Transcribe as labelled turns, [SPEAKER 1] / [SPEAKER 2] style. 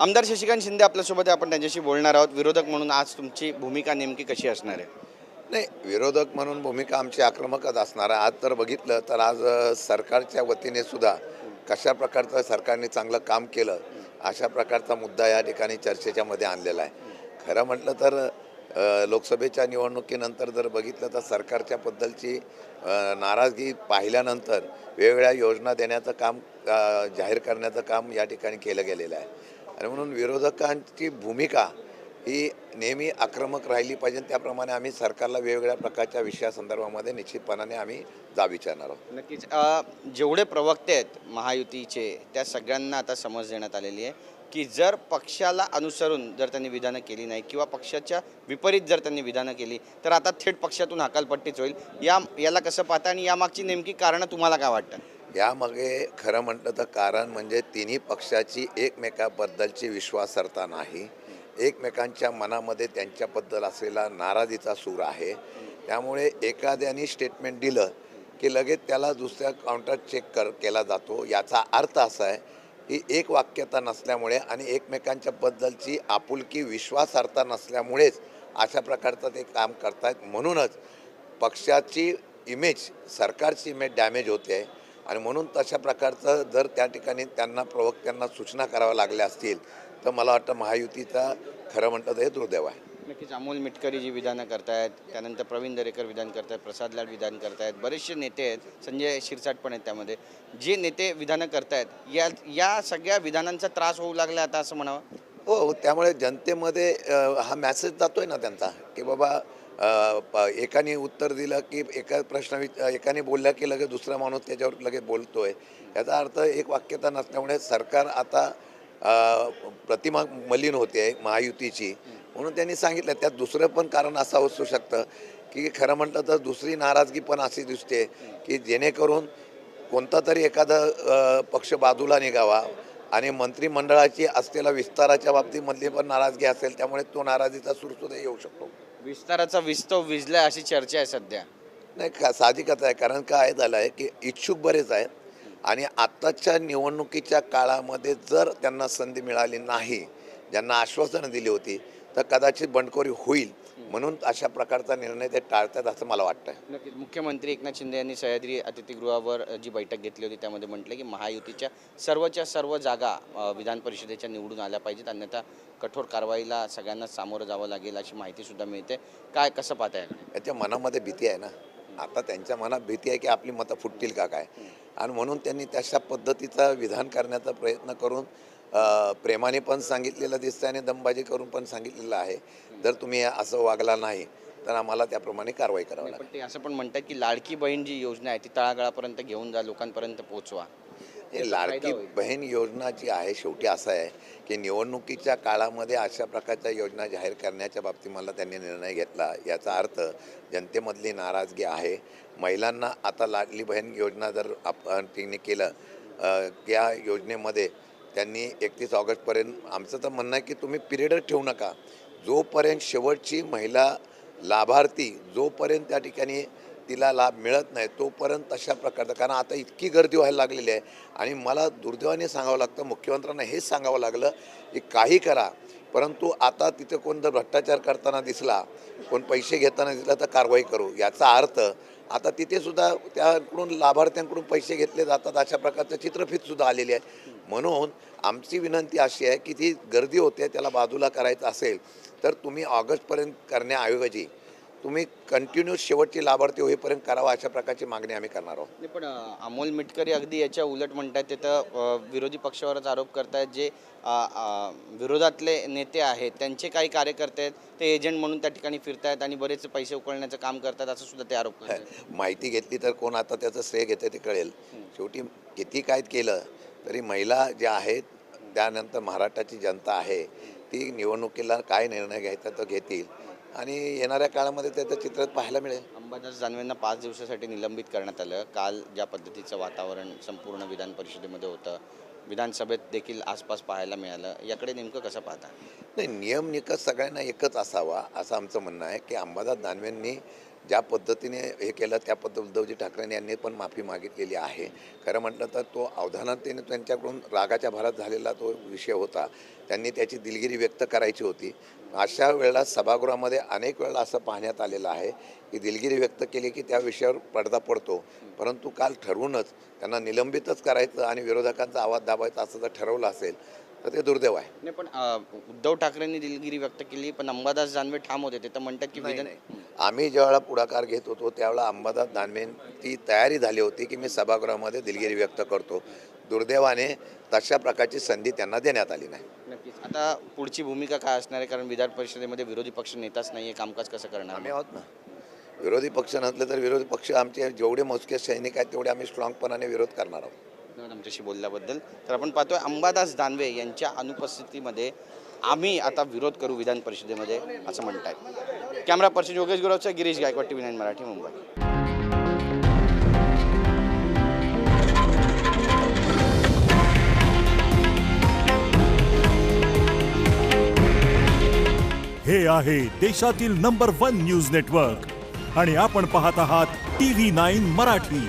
[SPEAKER 1] आमदार शशिकांत शिंदे आपल्यासोबत आपण त्यांच्याशी बोलणार आहोत. विरोधक म्हणून आज तुमची भूमिका नेमकी कशी असणार आहे?
[SPEAKER 2] नाही विरोधक म्हणून भूमिका आमची आक्रमकच असणार आहे. आज तर बघितलं तर आज सरकारच्या वतीने सुद्धा कशा प्रकारचं सरकारने चांगलं काम केलं अशा प्रकारचा मुद्दा या ठिकाणी चर्चेच्या मध्ये आणलेला आहे. खरं म्हटलं तर लोकसभेच्या निवडणुकीनंतर जर बघितलं तर सरकारच्या बद्दलची नाराजगी पाहिल्यानंतर वेगवेगळ्या योजना देण्याचं काम जाहीर करण्याचं काम या ठिकाणी केलं गेलेलं आहे. आणि म्हणून विरोधकांची भूमिका ही नेहमी आक्रमक राहिली पाहिजे. त्याप्रमाणे आम्ही सरकारला वेगवेगळ्या प्रकारच्या विषयासंदर्भामध्ये निश्चितपणाने आम्ही जा विचारणार आहोत.
[SPEAKER 1] नक्कीच. जेवढे प्रवक्ते आहेत महायुतीचे त्या सगळ्यांना आता समज देण्यात आलेली आहे की जर पक्षाला अनुसरून जर त्यांनी विधानं केली नाही किंवा पक्षाच्या विपरीत जर त्यांनी विधानं केली तर आता थेट पक्षातून हकालपट्टीच होईल. या याला कसं पाहता आणि यामागची नेमकी कारणं तुम्हाला काय वाटतं?
[SPEAKER 2] यामागे खरं म्हटलं तर कारण म्हणजे तिन्ही पक्षाची एकमेकाबद्दलची विश्वासार्हता नाही. एकमेकांच्या मनामध्ये त्यांच्याबद्दल असलेला नाराजीचा सूर आहे. त्यामुळे एखाद्याने स्टेटमेंट दिलं की लगेच त्याला दुसऱ्या काउंटर चेक कर केला जातो. याचा अर्थ असा आहे की एक वाक्यता नसल्यामुळे आणि एकमेकांच्या बद्दलची आपुलकी विश्वासार्हता नसल्यामुळेच अशा प्रकारचं ते काम करतायत. म्हणूनच पक्षाची इमेज सरकारची इमेज डॅमेज होते. आहे आणि म्हणून तशा प्रकारचं जर त्या ठिकाणी त्यांना प्रवक्त्यांना सूचना कराव्या लागल्या असतील तर मला वाटतं महायुतीचा खरं म्हटलं तर हे दुर्दैव आहे.
[SPEAKER 1] नक्कीच अमोल मिटकरी जी विधानं करतायत त्यानंतर प्रवीण दरेकर विधान करतायत प्रसाद लाड विधान करतायत बरेचसे नेते आहेत संजय शिरसाट पण आहेत त्यामध्ये. जे नेते विधानं करतायत या या सगळ्या विधानांचा त्रास होऊ लागला आता असं म्हणावं?
[SPEAKER 2] हो त्यामुळे जनतेमध्ये हा मॅसेज जातोय ना त्यांचा की बाबा एकाने उत्तर दिलं की एका प्रश्न विच- एकाने बोलला की लगेच दुसरा माणूस त्याच्यावर लगेच बोलतो आहे याचा अर्थ एक वाक्यता नसल्यामुळे सरकार आता प्रतिमा मलिन होते आहे महायुतीची. म्हणून त्यांनी सांगितलं त्यात दुसरं पण कारण असं असू शकतं की खरं म्हटलं तर दुसरी नाराजगी पण अशी दिसते की जेणेकरून कोणता तरी एखादा पक्ष बाजूला निघावा आणि मंत्रिमंडळाची असलेल्या विस्ताराच्या बाबतीमधली पण नाराजगी असेल त्यामुळे तो नाराजीचा सुरसुद्धा येऊ शकतो.
[SPEAKER 1] विस्ताराचा विस्तव विजलाय अशी चर्चा आहे सध्या.
[SPEAKER 2] नाही का साहजिकच आहे. कारण काय झालं आहे की इच्छुक बरेच आहेत आणि आत्ताच्या निवडणुकीच्या काळामध्ये जर त्यांना संधी मिळाली नाही ज्यांना आश्वासनं दिली होती तर कदाचित बंडखोरी होईल. म्हणून अशा प्रकारचा निर्णय ते टाळतात असं मला वाटतं
[SPEAKER 1] नक्कीच. मुख्यमंत्री एकनाथ शिंदे यांनी सह्याद्री अतिथीगृहावर जी बैठक घेतली होती त्यामध्ये म्हटलं की महायुतीच्या सर्वच्या सर्व जागा अ, विधान परिषदेच्या निवडून आल्या पाहिजेत. अन्यथा कठोर कारवाईला सगळ्यांना सामोरं जावं लागेल अशी माहिती सुद्धा मिळते. काय कसं पाहताय?
[SPEAKER 2] याच्या मनामध्ये भीती आहे ना. आता त्यांच्या मनात भीती आहे की आपली मतं फुटतील का काय? आणि म्हणून त्यांनी तशा पद्धतीचा विधान करण्याचा प्रयत्न करून प्रेमाने पण सांगितलेलं दिसतं आणि दमबाजी करून पण सांगितलेलं आहे. जर तुम्ही असं वागला नाही तर आम्हाला त्याप्रमाणे कारवाई करावी लागेल.
[SPEAKER 1] ते असं पण म्हणतात की लाडकी बहीण जी योजना आहे ती तळागाळापर्यंत घेऊन जा लोकांपर्यंत पोहोचवा.
[SPEAKER 2] हे लाडकी बहीण योजना जी आहे शेवटी असं आहे की निवडणुकीच्या काळामध्ये अशा प्रकारच्या योजना जाहीर करण्याच्या बाबतीत मला त्यांनी निर्णय घेतला. याचा अर्थ जनतेमधली नाराजगी आहे. महिलांना आता लाडली बहीण योजना जर आपण तिने केलं या योजनेमध्ये त्यांनी एकतीस ऑगस्टपर्यंत आमचं तर म्हणणं आहे की तुम्ही पिरियडच ठेवू नका. जोपर्यंत शेवटची महिला लाभार्थी जोपर्यंत त्या ठिकाणी तिला लाभ मिळत नाही तोपर्यंत तशा प्रकारचं कारण आता इतकी गर्दी व्हायला लागलेली आहे. आणि मला दुर्दैवाने सांगावं लागतं मुख्यमंत्र्यांना हेच सांगावं लागलं की काही करा. परंतु आता तिथे कोण जर भ्रष्टाचार करताना दिसला कोण पैसे घेताना दिसला तर कारवाई करू. याचा अर्थ आता तिथेसुद्धा त्याकडून लाभार्थ्यांकडून पैसे घेतले जातात अशा प्रकारचं चित्रफितसुद्धा आलेली आहे. म्हणून आमची विनंती अशी आहे की ती गर्दी होते त्याला बाजूला करायचं असेल तर तुम्ही ऑगस्टपर्यंत करण्याऐवजी तुम्ही कंटिन्यू शेवटची लाभार्थी होईपर्यंत करावा अशा प्रकारची मागणी आम्ही करणार आहोत.
[SPEAKER 1] नाही पण अमोल मिटकरी अगदी याच्या उलट म्हणतात ते तर विरोधी पक्षावरच आरोप करतायत जे विरोधातले नेते आहेत त्यांचे काही कार्यकर्ते आहेत ते एजंट म्हणून त्या ठिकाणी फिरतायत आणि बरेच पैसे उकळण्याचं काम करतात असं सुद्धा ते आरोप करतात
[SPEAKER 2] माहिती घेतली तर कोण आता त्याचं श्रेय घेतं ते कळेल. शेवटी किती काय केलं तरी महिला ज्या आहेत त्यानंतर महाराष्ट्राची जनता आहे ती निवडणुकीला काय निर्णय घ्यायचा तो घेतील. आणि येणाऱ्या काळामध्ये त्याचं चित्र पाहायला मिळेल.
[SPEAKER 1] अंबादास दानवेंना पाच दिवसासाठी निलंबित करण्यात आलं. काल ज्या पद्धतीचं वातावरण संपूर्ण विधान परिषदेमध्ये होतं विधानसभेत देखील आसपास पाहायला मिळालं. याकडे नेमकं कसं पाहता?
[SPEAKER 2] नाही नियम निकष सगळ्यांना एकच असावा असं आमचं म्हणणं आहे की अंबादास दानवेंनी ज्या पद्धतीने हे केलं त्या पद्धत उद्धवजी ठाकरे यांनी पण माफी मागितलेली आहे. खरं म्हटलं तर तो अवधानतेने त्यांच्याकडून रागाच्या भारात झालेला तो विषय होता. त्यांनी त्याची दिलगिरी व्यक्त करायची होती. अशा वेळेला सभागृहामध्ये अनेक वेळा असं पाहण्यात आलेलं आहे की दिलगिरी व्यक्त केली की त्या विषयावर पडदा पडतो. परंतु काल ठरवूनच त्यांना निलंबितच करायचं आणि विरोधकांचा आवाज दाबायचा असं जर ठरवलं असेल तर ते दुर्दैव आहे.
[SPEAKER 1] नाही पण अ, उद्धव ठाकरेंनी दिलगिरी व्यक्त केली पण अंबादास दानवे ठाम होते ते तर म्हणतात की
[SPEAKER 2] नाही,
[SPEAKER 1] विधान
[SPEAKER 2] नाही. आम्ही ज्यावेळेला पुढाकार घेत होतो त्यावेळेला अंबादास दानवेंची तयारी झाली होती की मी सभागृहामध्ये दिलगिरी व्यक्त करतो. दुर्दैवाने तशा प्रकारची संधी त्यांना देण्यात आली नाही.
[SPEAKER 1] नक्कीच. आता पुढची भूमिका काय असणार आहे? कारण विधान परिषदेमध्ये विरोधी पक्ष नेताच नाहीये कामकाज कसं करणार?
[SPEAKER 2] आम्ही आहोत ना. विरोधी पक्ष नसले तर विरोधी पक्ष आमचे जेवढे मोजके सैनिक आहेत तेवढे आम्ही स्ट्रॉंगपणाने विरोध करणार आहोत.
[SPEAKER 1] धन्यवाद आमच्याशी बोलल्याबद्दल. तर आपण पाहतोय अंबादास दानवे यांच्या अनुपस्थितीमध्ये आम्ही आता विरोध करू विधान परिषदेमध्ये असं म्हणताय कॅमेरा पर्सन योगेश गुरवचा गिरीश गायकवाड टी नाईन मराठी मुंबई.
[SPEAKER 3] हे आहे देशातील नंबर वन न्यूज नेटवर्क आणि आपण पाहत आहात टी व्ही नाईन मराठी.